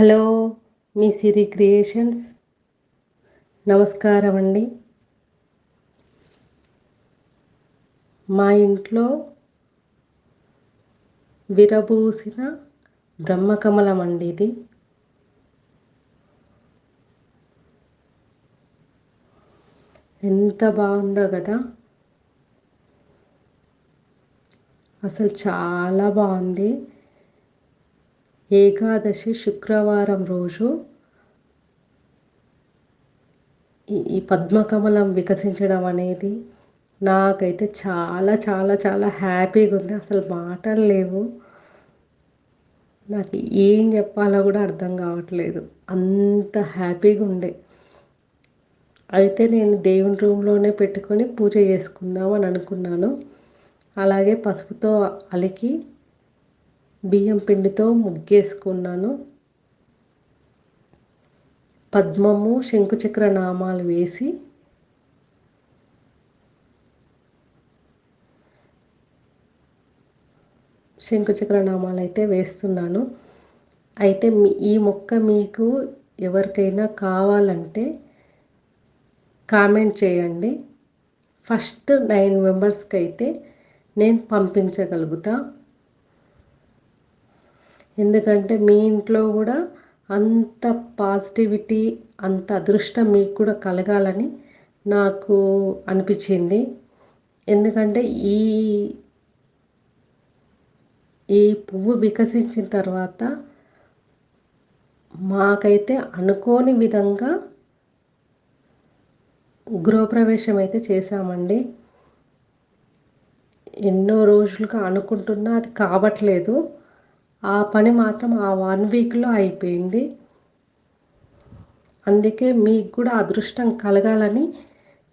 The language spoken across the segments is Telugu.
హలో మీ సిరి క్రియేషన్స్. నమస్కారం అండి. మా ఇంట్లో విరబూసిన బ్రహ్మకమలం అండి ఇది. ఎంత బాగుందో కదా. అసలు చాలా బాగుంది. ఏకాదశి శుక్రవారం రోజు ఈ పద్మకమలం వికసించడం అనేది నాకైతే చాలా చాలా చాలా హ్యాపీగా ఉంది. అసలు మాటలు లేవు. నాకు ఏం చెప్పాలో కూడా అర్థం కావట్లేదు. అంత హ్యాపీగా ఉండే. అయితే నేను దేవుని రూమ్లోనే పెట్టుకొని పూజ చేసుకుందాం అని అనుకున్నాను. అలాగే పసుపుతో అలికి బియ్యం పిండితో ముగ్గేసుకున్నాను. పద్మము శంకుచక్ర నామాలు వేసి శంకుచక్ర నామాలు అయితే వేస్తున్నాను. అయితే మీ ఈ మొక్క మీకు ఎవరికైనా కావాలంటే కామెంట్ చేయండి. ఫస్ట్ నైన్ మెంబర్స్కి అయితే నేను పంపించగలుగుతా. ఎందుకంటే మీ ఇంట్లో కూడా అంత పాజిటివిటీ అంత అదృష్టం మీకు కూడా కలగాలని నాకు అనిపించింది. ఎందుకంటే ఈ ఈ పువ్వు వికసించిన తర్వాత మాకైతే అనుకోని విధంగా గృహప్రవేశం అయితే చేశామండి. ఎన్నో రోజులుగా అనుకుంటున్నా అది కావట్లేదు. ఆ పని మాత్రం ఆ వన్ వీక్లో అయిపోయింది. అందుకే మీకు కూడా అదృష్టం కలగాలని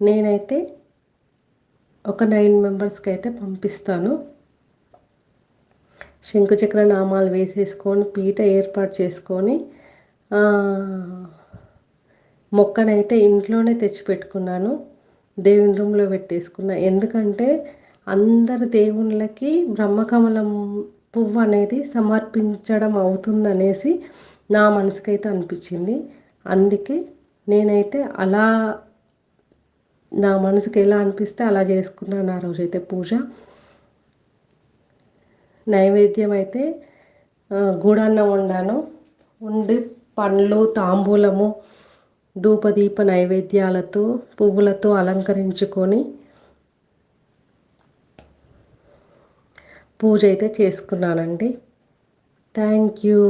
నేనైతే ఒక నైన్ మెంబర్స్కి అయితే పంపిస్తాను. శంకుచక్ర నామాలు వేసేసుకొని పీట ఏర్పాటు చేసుకొని మొక్కనైతే ఇంట్లోనే తెచ్చిపెట్టుకున్నాను. దేవుని రూమ్లో పెట్టేసుకున్నా. ఎందుకంటే అందరు దేవుళ్ళకి బ్రహ్మకమలం పువ్వు అనేది సమర్పించడం అవుతుందనేసి నా మనసుకైతే అనిపించింది. అందుకే నేనైతే అలా నా మనసుకి ఎలా అనిపిస్తే అలా చేసుకున్నాను ఆ రోజైతే పూజ. నైవేద్యం అయితే గూడన్నం వండాను. ఉండి పండ్లు తాంబూలము ధూపదీప నైవేద్యాలతో పువ్వులతో అలంకరించుకొని పూజ అయితే చేసుకున్నానండి. Thank you.